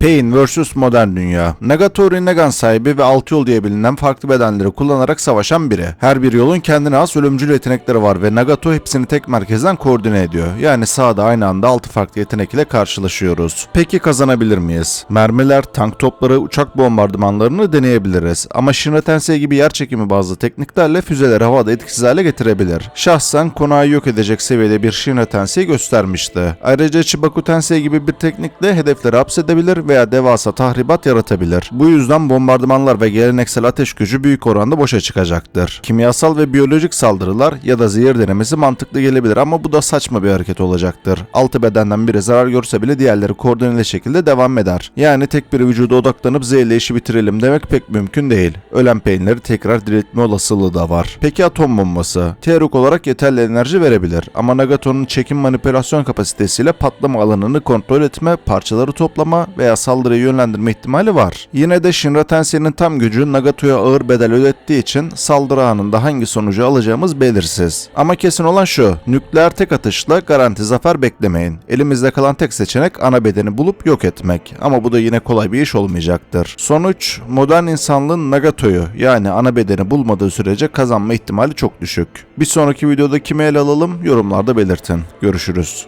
Pain vs. Modern Dünya. Nagatori Negan sahibi ve altı yol diye bilinen farklı bedenleri kullanarak savaşan biri. Her bir yolun kendine has ölümcül yetenekleri var ve Nagato hepsini tek merkezden koordine ediyor. Yani sahada aynı anda 6 farklı yetenek ile karşılaşıyoruz. Peki kazanabilir miyiz? Mermiler, tank topları, uçak bombardımanlarını deneyebiliriz. Ama Shinra gibi yer çekimi bazlı tekniklerle füzeleri havada etkisiz hale getirebilir. Şahsen konağı yok edecek seviyede bir Shinra göstermişti. Ayrıca Chibaku Tensei gibi bir teknikle hedefleri hapsedebilir veya devasa tahribat yaratabilir. Bu yüzden bombardımanlar ve geleneksel ateş gücü büyük oranda boşa çıkacaktır. Kimyasal ve biyolojik saldırılar ya da zehir denemesi mantıklı gelebilir ama bu da saçma bir hareket olacaktır. Altı bedenden biri zarar görse bile diğerleri koordineli şekilde devam eder. Yani tek bir vücuda odaklanıp zehirle işi bitirelim demek pek mümkün değil. Ölen peynirleri tekrar diriltme olasılığı da var. Peki atom bombası? Teorik olarak yeterli enerji verebilir ama Nagato'nun çekim manipülasyon kapasitesiyle patlama alanını kontrol etme, parçaları toplama veya saldırıyı yönlendirme ihtimali var. Yine de Shinra Tensei'nin tam gücü Nagato'ya ağır bedel ödettiği için saldırı anında hangi sonucu alacağımız belirsiz. Ama kesin olan şu, nükleer tek atışla garanti zafer beklemeyin. Elimizde kalan tek seçenek ana bedeni bulup yok etmek. Ama bu da yine kolay bir iş olmayacaktır. Sonuç, modern insanlığın Nagato'yu yani ana bedeni bulmadığı sürece kazanma ihtimali çok düşük. Bir sonraki videoda kimi ele alalım yorumlarda belirtin. Görüşürüz.